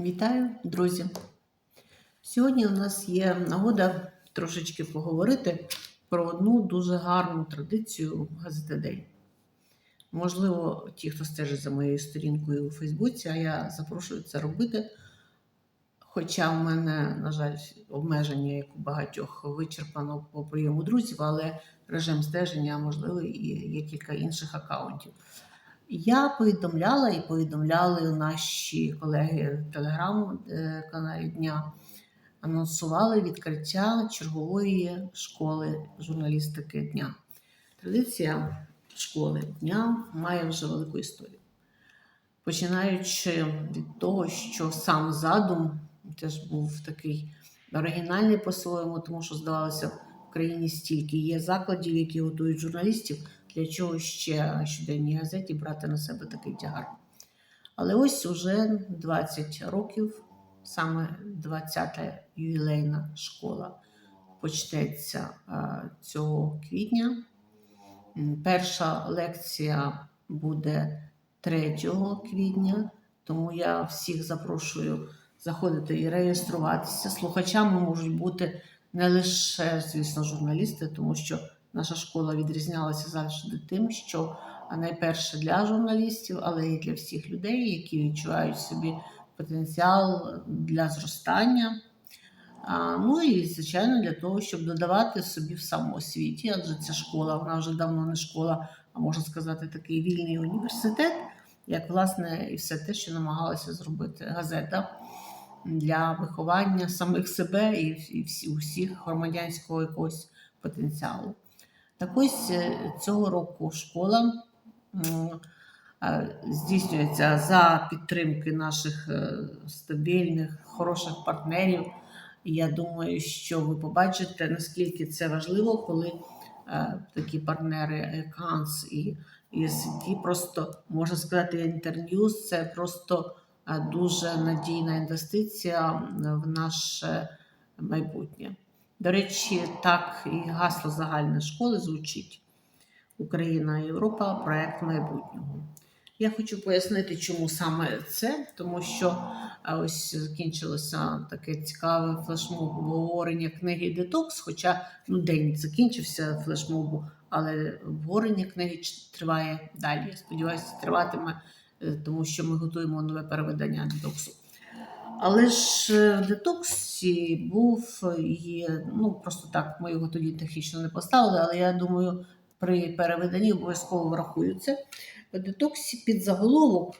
Вітаю, друзі! Сьогодні у нас є нагода трошечки поговорити про одну дуже гарну традицію газети День. Можливо, ті, хто стежить за моєю сторінкою у Фейсбуці, а я запрошую це робити. Хоча в мене, на жаль, обмеження, як у багатьох, вичерпано по прийому друзів, але режим стеження можливий і є кілька інших аккаунтів. Я повідомляла і повідомляли наші колеги в телеграм-каналі Дня, анонсували відкриття чергової школи журналістики дня. Традиція школи дня має вже велику історію. Починаючи від того, що сам задум теж був такий оригінальний по-своєму, тому що, здавалося, в країні стільки є закладів, які готують журналістів для чого ще щоденній газеті брати на себе такий тягар. Але ось уже 20 років, саме 20-та ювілейна школа почнеться цього квітня. Перша лекція буде 3 квітня, тому я всіх запрошую заходити і реєструватися. Слухачами можуть бути не лише, звісно, журналісти, тому що наша школа відрізнялася завжди тим, що найперше для журналістів, але і для всіх людей, які відчувають собі потенціал для зростання. Ну і, звичайно, для того, щоб додавати собі в самоосвіті, адже ця школа, вона вже давно не школа, а можна сказати, такий вільний університет, як, власне, і все те, що намагалася зробити газета для виховання самих себе і, і всі, громадянського якогось потенціалу. Так ось е, цього року школа е, здійснюється за підтримки наших е, стабільних, хороших партнерів. І я думаю, що ви побачите, наскільки це важливо, коли такі партнери Канс і ESG просто можна сказати, інтерньюз це просто дуже надійна інвестиція в наше майбутнє. До речі, так і гасло загальної школи звучить Україна Європа проект майбутнього. Я хочу пояснити, чому саме це, тому що ось закінчилося таке цікаве флешмоб обговорення книги Детокс. Хоча ну, день закінчився флешмобу, але обговорення книги триває далі. Я сподіваюся, триватиме, е, тому що ми готуємо нове переведення детоксу. Але ж е, в детоксі був і, ну просто так, ми його тоді технічно не поставили, але я думаю, при переведенні обов'язково врахуються. В детоксі під заголовок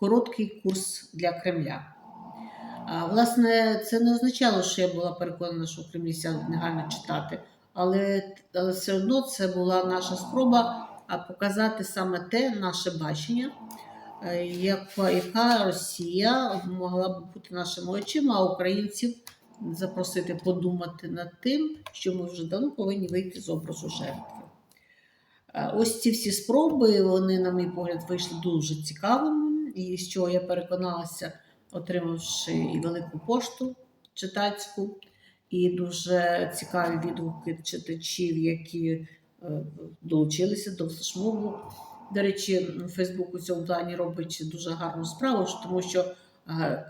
короткий курс для Кремля. А, Власне, це не означало, що я була переконана, що в Кремлі сядуть негайно читати, але, але все одно це була наша спроба показати саме те наше бачення. Е, яка Росія могла б бути нашими очима, а українців запросити подумати над тим, що ми вже давно повинні вийти з образу жертви. Е, ось ці всі спроби, вони, на мій погляд, вийшли дуже цікавими, і з чого я переконалася, отримавши і велику пошту читацьку, і дуже цікаві відгуки читачів, які е, долучилися до флешмобу. До речі, Фейсбук у цьому плані робить дуже гарну справу, тому що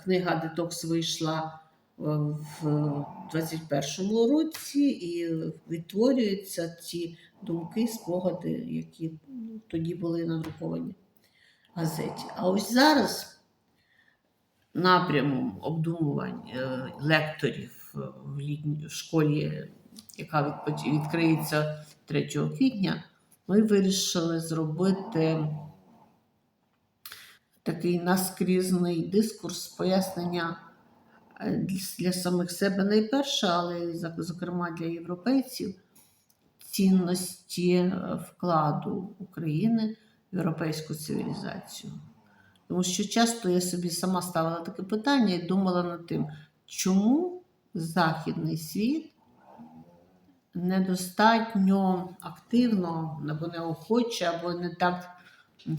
книга Детокс вийшла е, в 21-му році і відтворюються ці думки, спогади, які тоді були надруковані в газеті. А ось зараз напрямом обдумувань е, лекторів в школі, яка відкриється 3 квітня ми вирішили зробити такий наскрізний дискурс пояснення е, для самих себе найперше, але зокрема для європейців, цінності е, вкладу України в європейську цивілізацію. Тому що часто я собі сама ставила таке питання і думала над тим, чому Західний світ недостатньо активно або неохоче, або не так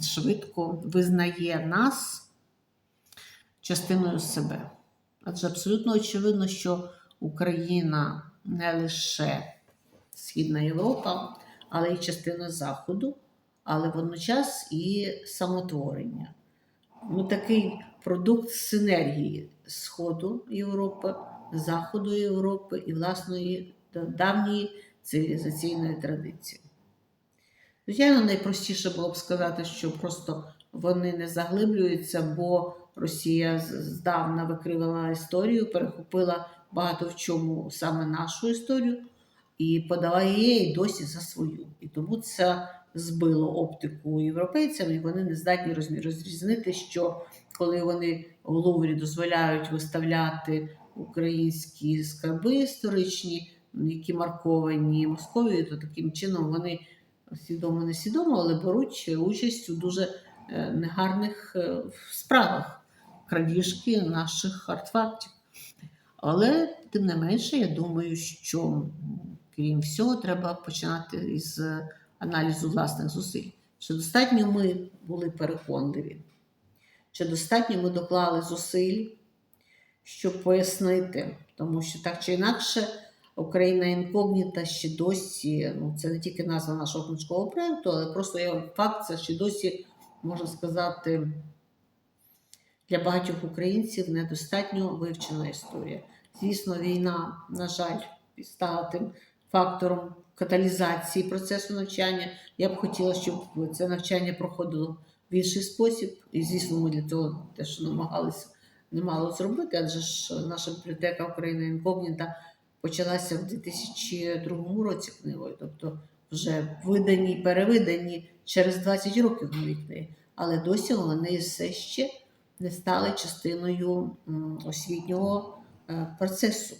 швидко визнає нас частиною себе. Адже абсолютно очевидно, що Україна не лише Східна Європа, але й частина Заходу, але водночас і самотворення. Ну, Такий продукт синергії Сходу Європи, Заходу Європи і власної да- давньої цивілізаційної традиції. Звичайно, найпростіше було б сказати, що просто вони не заглиблюються, бо Росія здавна викривала історію, перехопила багато в чому саме нашу історію і подала її досі за свою. І тому це збило оптику європейцям, і вони не здатні розрізнити, що коли вони в Луврі дозволяють виставляти українські скарби історичні, які марковані Московією, то таким чином вони свідомо не свідомо, але беруть участь у дуже е, негарних е, справах крадіжки наших артефактів. Але тим не менше, я думаю, що крім всього, треба починати із аналізу власних зусиль. Чи достатньо ми були переконливі? Чи достатньо ми доклали зусиль, щоб пояснити, тому що так чи інакше Україна інкогніта ще досі, ну це не тільки назва нашого книжкового проєкту, але просто є факт, це ще досі, можна сказати, для багатьох українців недостатньо вивчена історія. Звісно, війна, на жаль, стала тим фактором каталізації процесу навчання. Я б хотіла, щоб це навчання проходило в інший спосіб. І, звісно, ми для цього теж намагалися немало зробити, адже ж наша бібліотека Україна інкогніта почалася в 2002 році книгою, тобто вже видані, перевидані через 20 років нові книги. Але досі вони все ще не стали частиною освітнього е, процесу.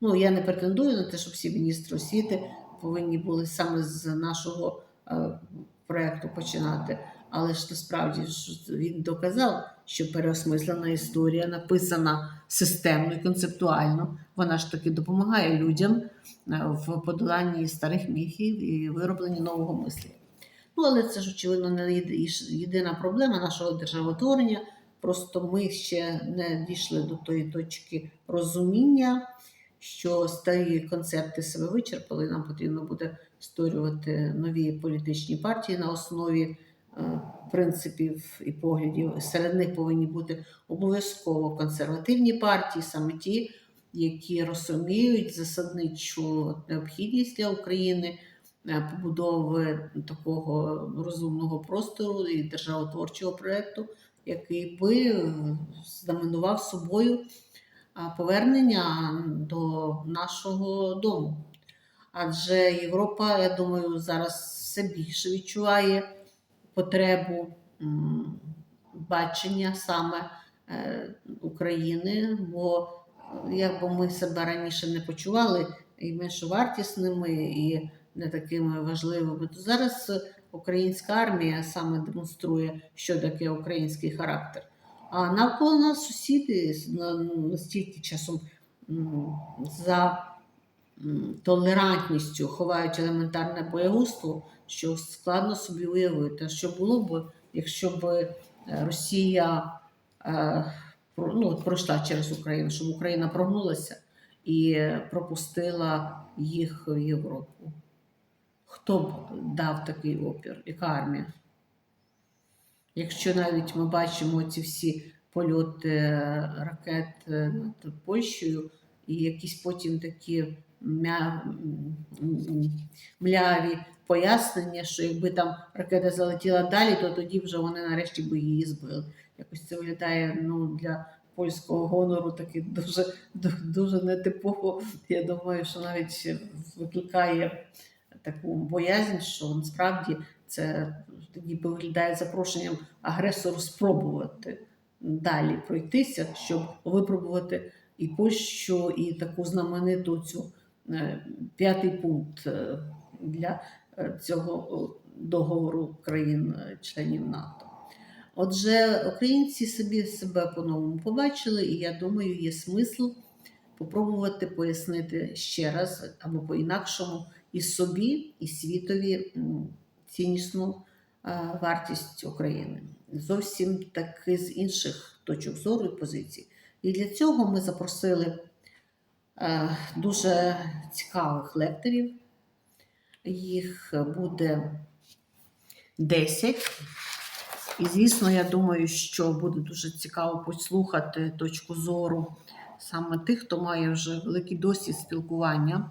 Ну, я не претендую на те, щоб всі міністри освіти повинні були саме з нашого е, проєкту починати. Але ж насправді він доказав, що переосмислена історія написана системно і концептуально. Вона ж таки допомагає людям е, в подоланні старих міфів і виробленні нового мислення. Ну, але це ж, очевидно, не єдина проблема нашого державотворення. Просто ми ще не дійшли до тої точки розуміння, що старі концепти себе вичерпали. Нам потрібно буде створювати нові політичні партії на основі принципів і поглядів. Серед них повинні бути обов'язково консервативні партії, саме ті, які розуміють засадничу необхідність для України е, побудови такого розумного простору і державотворчого проєкту, який би е, знаменував собою повернення до нашого дому. Адже Європа, я думаю, зараз все більше відчуває потребу бачення саме е, України, бо е, як би ми себе раніше не почували і меншовартісними, і не такими важливими, то зараз українська армія саме демонструє, що таке український характер. А навколо нас сусіди настільки часом за толерантністю ховають елементарне боягузтво, що складно собі уявити, що було б, якщо б е, Росія е, ну, пройшла через Україну, щоб Україна прогнулася і пропустила їх в Європу. Хто б дав такий опір? Яка армія? Якщо навіть ми бачимо ці всі польоти е, ракет над Польщею, і якісь потім такі мляві пояснення, що якби там ракета залетіла далі, то тоді вже вони нарешті би її збили. Якось це виглядає ну, для польського гонору таки дуже, дуже нетипово. Я думаю, що навіть викликає таку боязнь, що насправді це ніби виглядає запрошенням агресору спробувати далі пройтися, щоб випробувати і Польщу, і таку знамениту цю п'ятий пункт е, для е, цього договору країн-членів НАТО. Отже, українці собі себе по-новому побачили, і я думаю, є смисл попробувати пояснити ще раз або по-інакшому і собі, і світові ціннісну е, вартість України. Зовсім таки з інших точок зору і позицій. І для цього ми запросили е, дуже цікавих лекторів. Їх буде 10. І, звісно, я думаю, що буде дуже цікаво послухати точку зору саме тих, хто має вже великий досвід спілкування.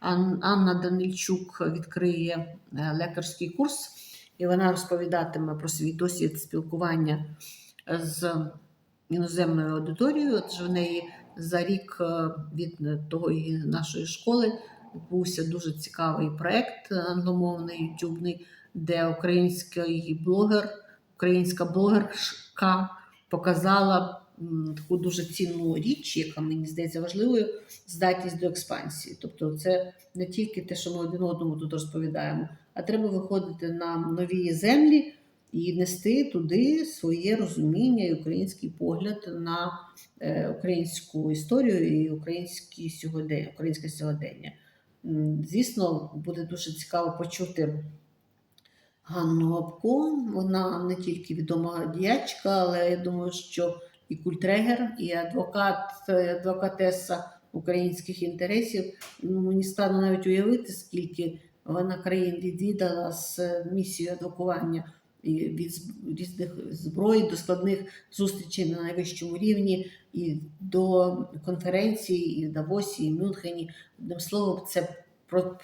Анна Данильчук відкриє е, лекарський курс, і вона розповідатиме про свій досвід спілкування з іноземною аудиторією. Отож в неї за рік е, від того нашої школи відбувся дуже цікавий проект е, англомовний ютубний, де український блогер, українська блогерка показала таку дуже цінну річ, яка мені здається важливою здатність до експансії. Тобто, це не тільки те, що ми один одному тут розповідаємо, а треба виходити на нові землі і нести туди своє розуміння і український погляд на е, українську історію і українські сьогодення, українське сьогодення. Звісно, буде дуже цікаво почути Ганну Гапко. Вона не тільки відома діячка, але я думаю, що і культрегер, і адвокат, е, адвокатеса українських інтересів. Ну, мені стало навіть уявити, скільки вона країн відвідала з місією адвокування від різних зброї до складних зустрічей на найвищому рівні, і до конференцій, і в Давосі, і в Мюнхені. Одним словом, це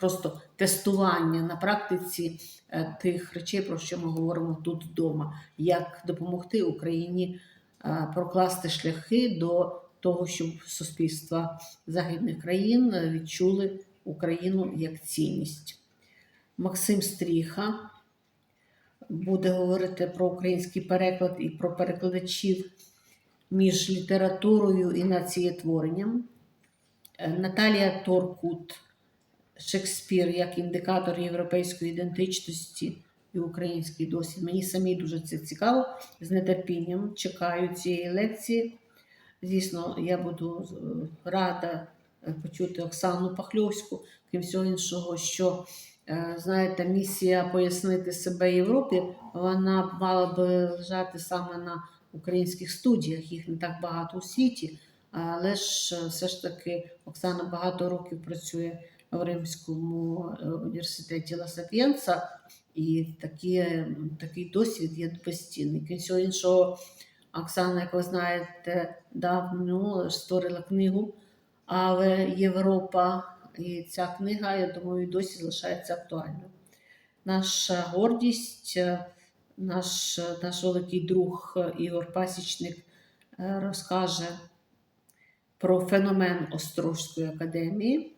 просто тестування на практиці е, тих речей, про що ми говоримо тут вдома, як допомогти Україні е, прокласти шляхи до того, щоб суспільства західних країн е, відчули Україну як цінність. Максим Стріха буде говорити про український переклад і про перекладачів між літературою і націєтворенням. Е, Наталія Торкут, Шекспір як індикатор європейської ідентичності і український досвід. Мені самі дуже це цікаво. З нетерпінням чекаю цієї лекції. Звісно, я буду е, рада е, почути Оксану Пахльовську, крім всього іншого, що знаєте, місія пояснити себе Європі, вона мала би лежати саме на українських студіях. Їх не так багато у світі. Але ж е, все ж таки Оксана багато років працює в Римському е, університеті Ла Сапієнца, і такі, такий досвід є безцінний. Крім іншого, Оксана, як ви знаєте, давно створила книгу Але Європа. І ця книга, я думаю, досі залишається актуальною. Наша гордість, е, наш, наш великий друг е, Ігор Пасічник е, розкаже про феномен Острозької академії,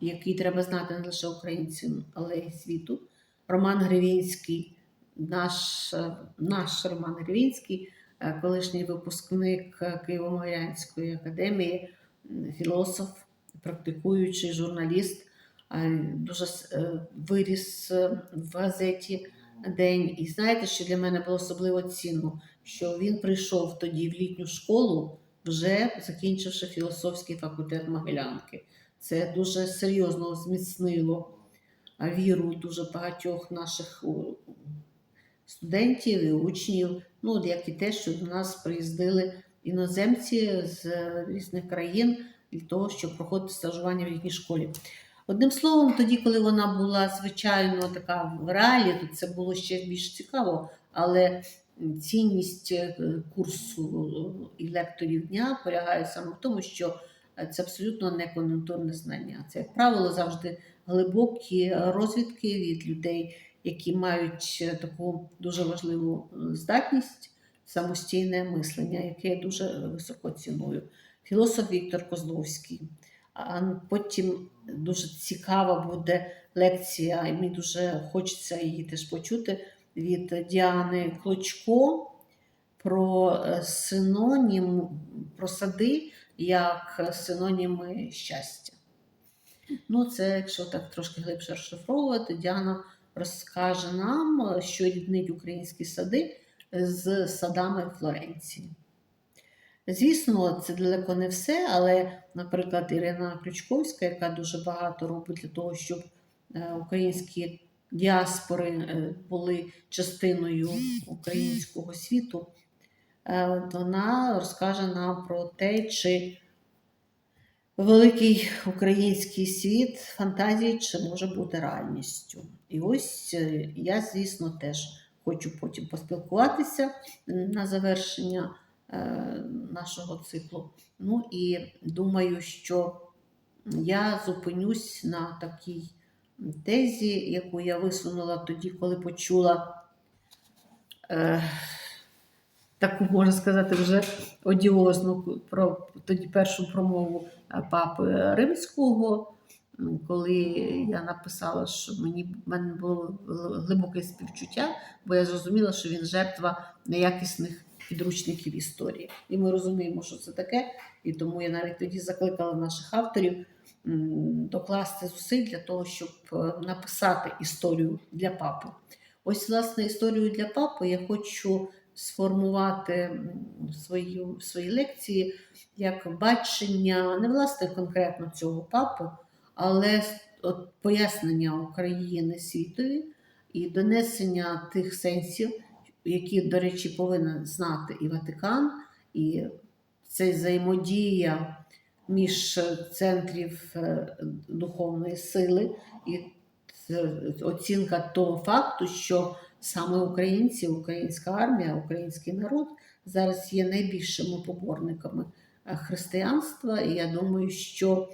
який треба знати не лише українцям, але й світу. Роман Гривінський, наш, е, наш Роман Гривінський, е, колишній випускник е, Києво-Могилянської академії, філософ, практикуючий журналіст, е, дуже е, виріс е, в газеті День. І знаєте, що для мене було особливо цінно, що він прийшов тоді в літню школу, вже закінчивши філософський факультет Могилянки. Це дуже серйозно зміцнило віру дуже багатьох наших студентів і учнів, ну, як і те, що до нас приїздили іноземці з різних країн для того, щоб проходити стажування в літній школі. Одним словом, тоді, коли вона була звичайно така в реалі, то це було ще більш цікаво, але цінність е, курсу і лекторів дня полягає саме в тому, що це абсолютно не кон'юнктурне знання. Це, як правило, завжди глибокі розвідки від людей, які мають е, таку дуже важливу е, здатність, самостійне мислення, яке я дуже високо ціную. Філософ Віктор Козловський. А потім дуже цікава буде лекція, і мені дуже хочеться її теж почути від Діани Клочко про е, синонім, про сади як синоніми щастя. Ну, це, якщо так трошки глибше розшифровувати, Діана розкаже нам, що ріднить українські сади з садами Флоренції. Звісно, це далеко не все, але, наприклад, Ірина Ключковська, яка дуже багато робить для того, щоб е, українські діаспори е, були частиною українського світу, е, вона розкаже нам про те, чи великий український світ фантазії чи може бути реальністю. І ось я, звісно, теж хочу потім поспілкуватися на завершення нашого циклу. Ну і думаю, що я зупинюсь на такій тезі, яку я висунула тоді, коли почула е, таку, можна сказати, вже одіозну про тоді першу промову е, папи Римського, коли я написала, що мені в мене було глибоке співчуття, бо я зрозуміла, що він жертва неякісних підручників історії. І ми розуміємо, що це таке, і тому я навіть тоді закликала наших авторів докласти зусиль для того, щоб е, написати історію для папи. Ось, власне, історію для папи я хочу сформувати в свої, лекції як бачення не власне конкретно цього папи, але от пояснення України світові і донесення тих сенсів, які, до речі, повинен знати і Ватикан, і це взаємодія між центрів е, духовної сили і оцінка того факту, що саме українці, українська армія, український народ зараз є найбільшими поборниками е, християнства. І я думаю, що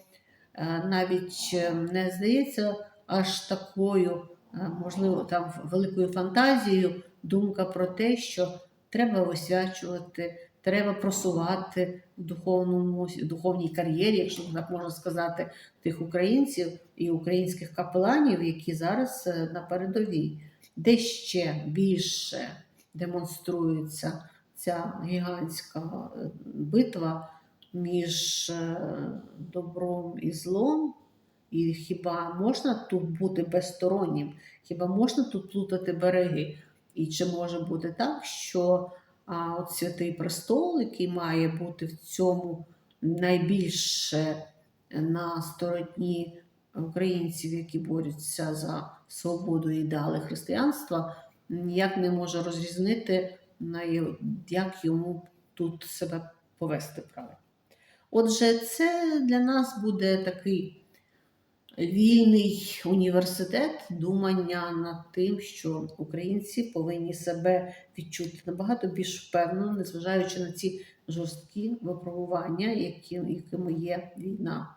е, навіть е, не здається аж такою, е, можливо, там великою фантазією думка про те, що треба освячувати, треба просувати в духовному в духовній кар'єрі, якщо так можна сказати, тих українців і українських капеланів, які зараз е, на передовій, де ще більше демонструється ця гігантська е, битва між е, добром і злом. І хіба можна тут бути безстороннім? Хіба можна тут плутати береги? І чи може бути так, що а, от святий престол, який має бути в цьому найбільше на стороні українців, які борються за свободу і ідеали християнства, ніяк не може розрізнити, як йому тут себе повести правильно. Отже, це для нас буде такий вільний університет думання над тим, що українці повинні себе відчути набагато більш впевнено, незважаючи на ці жорсткі випробування, якими є війна.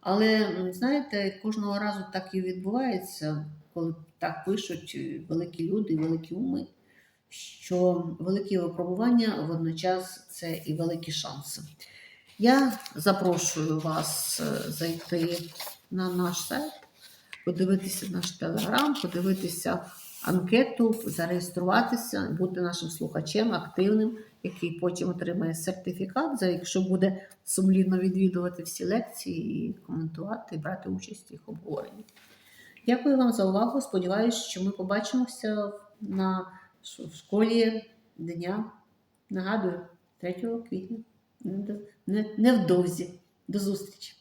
Але знаєте, кожного разу так і відбувається, коли так пишуть великі люди, великі уми, що великі випробування водночас це і великі шанси. Я запрошую вас е, зайти на наш сайт, подивитися наш телеграм, подивитися анкету, зареєструватися, бути нашим слухачем активним, який потім отримає сертифікат, за якщо буде сумлінно відвідувати всі лекції і коментувати, і брати участь в їх обговоренні. Дякую вам за увагу. Сподіваюся, що ми побачимося на школі дня. Нагадую, 3 квітня. Не- не- Невдовзі. До зустрічі!